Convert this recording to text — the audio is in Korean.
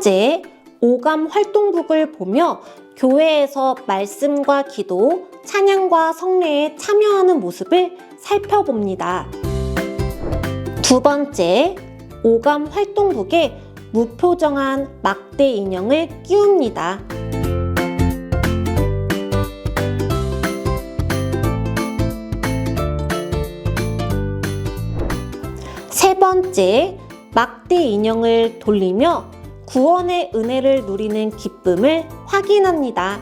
둘째, 오감 활동북을 보며 교회에서 말씀과 기도, 찬양과 성례에 참여하는 모습을 살펴봅니다. 두 번째, 오감 활동북에 무표정한 막대 인형을 끼웁니다. 세 번째, 막대 인형을 돌리며 구원의 은혜를 누리는 기쁨을 확인합니다.